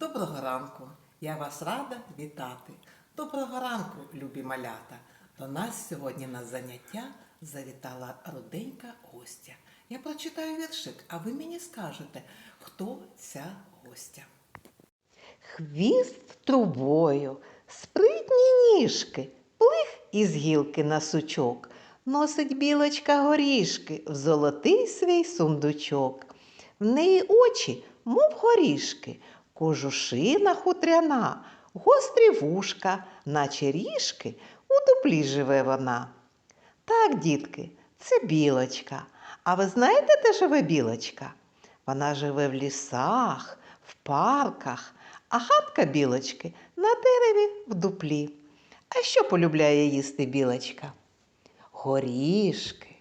Доброго ранку! Я вас рада вітати. Доброго ранку, любі малята! До нас сьогодні на заняття завітала руденька гостя. Я прочитаю віршик, а ви мені скажете, хто ця гостя. Хвіст трубою, спритні ніжки, плих із гілки на сучок. Носить білочка горішки в золотий свій сундучок. В неї очі, мов горішки, кожушина хутряна, гострі вушка, наче ріжки, у дуплі живе вона. Так, дітки, це білочка. А ви знаєте, де живе білочка? Вона живе в лісах, в парках, а хатка білочки на дереві в дуплі. А що полюбляє їсти білочка? Горішки,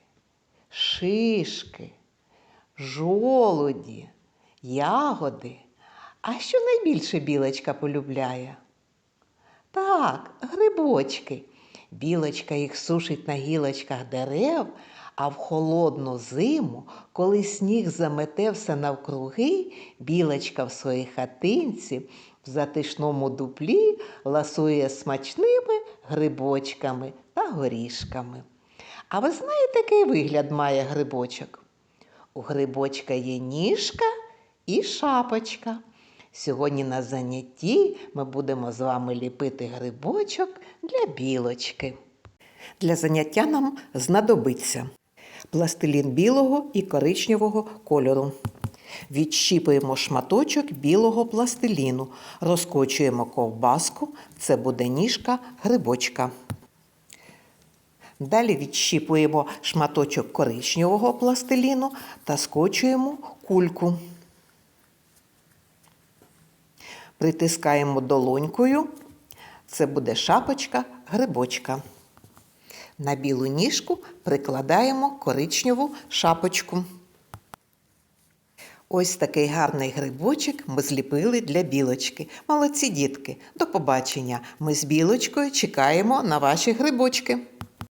шишки, жолуді, ягоди. А що найбільше білочка полюбляє? Так, грибочки. Білочка їх сушить на гілочках дерев, а в холодну зиму, коли сніг замете все навкруги, білочка в своїй хатинці в затишному дуплі ласує смачними грибочками та горішками. А ви знаєте, який вигляд має грибочок? У грибочка є ніжка і шапочка. Сьогодні на занятті ми будемо з вами ліпити грибочок для білочки. Для заняття нам знадобиться пластилін білого і коричневого кольору. Відщіпуємо шматочок білого пластиліну, розкочуємо ковбаску, це буде ніжка грибочка. Далі відщіпуємо шматочок коричневого пластиліну та скочуємо кульку. Притискаємо долонькою. Це буде шапочка грибочка. На білу ніжку прикладаємо коричневу шапочку. Ось такий гарний грибочок ми зліпили для білочки. Молодці дітки, до побачення! Ми з білочкою чекаємо на ваші грибочки.